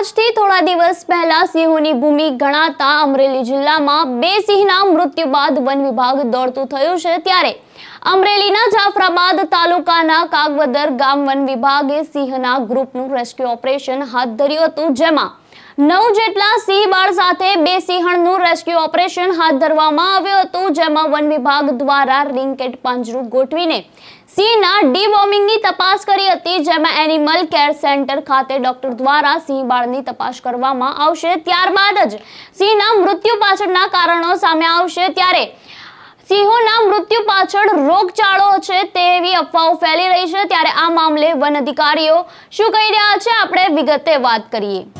આજથી થોડા દિવસ પહેલા સિંહોની ભૂમિ ગણાતા અમરેલી જિલ્લામાં બે સિંહના મૃત્યુ બાદ વન વિભાગ દોડતું થયું છે ત્યારે અમરેલીના જાફરાબાદ તાલુકાના કાગવદર ગામ વન વિભાગે સિંહના ગ્રુપનું રેસ્ક્યુ ઓપરેશન હાથ ધર્યું હતું, જેમાં નવ જેટલા સિંહ બાળ સાથે બે સિંહણનું રેસ્ક્યુ ઓપરેશન હાથ ધરવામાં આવ્યું હતું, જેમાં વન વિભાગ દ્વારા રિંકેટ પાંજરું ગોઠવીને સિંહના ડીવોર્મિંગની તપાસ કરી હતી, જેમાં એનિમલ કેર સેન્ટર ખાતે ડોક્ટર દ્વારા સિંહ બાળની તપાસ કરવામાં આવશે. ત્યારબાદ જ સિંહના મૃત્યુ પાછળના કારણો સામે આવશે. ત્યારે સિંહોના મૃત્યુ પાછળ રોગચાળો છે તેવી અફવાઓ ફેલી રહી છે. ત્યારે આ મામલે વન અધિકારીઓ શું કહી રહ્યા છે, આપણે વિગતે વાત કરીએ.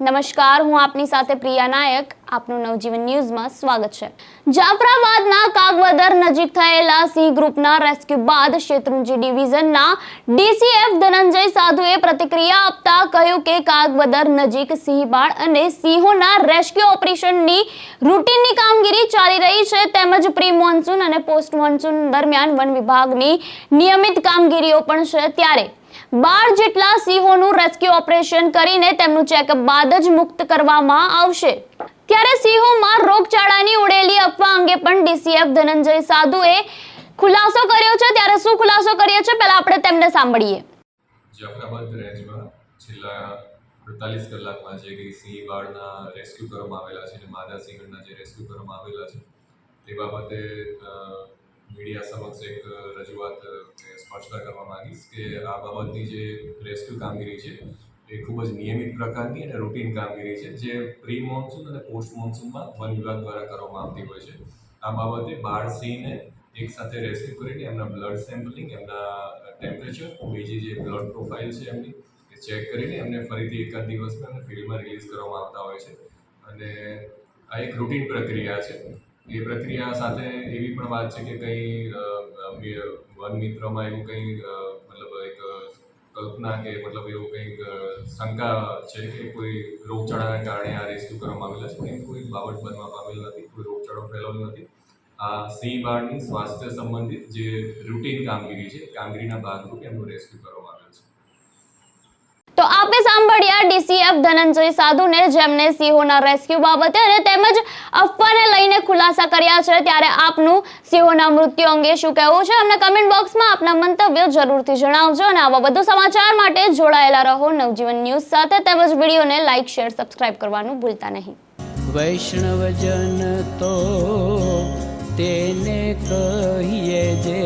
નમસ્કાર, હું આપની સાથે પ્રિયા નાયક. આપનું નવજીવન ન્યૂઝમાં સ્વાગત છે. જાફરાબાદના કાગવદર નજીક થયેલા સિંહ ગ્રુપના રેસ્ક્યુ બાદ શેત્રુંજી ડિવિઝનના ડીસીએફ ધનંજય સાધુએ પ્રતિક્રિયા આપતા કહ્યું કે કાગવદર નજીક સિંહબાળ અને સિંહોના રેસ્ક્યુ ઓપરેશનની રૂટીનની કામગીરી ચાલી રહી છે. તેમજ પ્રી મોન્સૂન અને પોસ્ટ મોન્સૂન દરમિયાન વન વિભાગની નિયમિત કામગીરીઓ પણ છે. ત્યારે બાર જેટલા સિંહોનું રેસ્ક્યુ ઓપરેશન કરીને તેમનું ચેકઅપ બાદ જ મુક્ત કરવામાં આવશે. ત્યારે સિંહોમાં રોગચાળાની ઉડેલી અફવા અંગે પણ ડીસીએફ ધનંજય સાધુએ ખુલાસો કર્યો છે. ત્યારે શું ખુલાસો કર્યો છે? પહેલા આપણે તેમને સાંભળીએ. જાફરાબાદ રેન્જમાં છેલ્લા અડતાલીસ કલાકમાં જે કંઈ સિંહ બાળના રેસ્ક્યુ કરવામાં આવેલા છે અને માદા સિંહણના જે રેસ્ક્યુ કરવામાં આવેલા છે, તે બાબતે મીડિયા સમક્ષ એક રજૂઆત સ્પષ્ટતા કરવા માંગીશ કે આ બાબતની જે રેસ્ક્યુ કામગીરી છે, એ ખૂબ જ નિયમિત પ્રકારની અને રૂટીન કામગીરી છે, જે પ્રી મોન્સૂન અને પોસ્ટ મોન્સૂનમાં વન વિભાગ દ્વારા કરવામાં આવતી હોય છે. આ બાબતે બાળ સિંહને એક સાથે રેસ્ક્યુ કરીને એમના બ્લડ સેમ્પલિંગ, એમના ટેમ્પરેચર, બીજી જે બ્લડ પ્રોફાઇલ છે એમની, એ ચેક કરીને એમને ફરીથી એકાદ દિવસમાં ફિલ્ડમાં રિલીઝ કરવામાં આવતા હોય છે. અને આ એક રૂટીન પ્રક્રિયા છે. એ પ્રક્રિયા સાથે એવી પણ વાત છે કે કંઈ વન મિત્રમાં એવું કંઈ મતલબ એક કલ્પના કે મતલબ એવું કંઈક શંકા છે કે કોઈ રોગચાળાના કારણે આ રેસ્ક્યુ કરવામાં આવેલા છે? એમ કોઈ બાબત બનવા પામેલ નથી, કોઈ રોગચાળો ફેલાવેલો નથી. આ સિંહ બાળની સ્વાસ્થ્ય સંબંધિત જે રૂટીન કામગીરી છે, કામગીરીના ભાગરૂપે એમનું રેસ્ક્યુ કરવામાં આપે સાંભળ્યા ડીસીએફ ધનંજય સાધુને, જેમને સિંહોના રેસ્ક્યુ બાબતે અને તેમજ અફવાને લઈને ખુલાસા કર્યા છે, ત્યારે આપનું સિંહોના મૃત્યુ અંગે શું કહેવું છે? અમને કમેન્ટ બોક્સમાં આપના મંતવ્ય જરૂરથી જણાવજો અને આવા વધુ સમાચાર માટે જોડાયેલા રહો નવજીવન ન્યૂઝ સાથે. તેમજ વિડીયોને લાઇક શેર સબસ્ક્રાઇબ કરવાનું ભૂલતા નહીં. વૈષ્ણવજન તો તેને કહીએ જે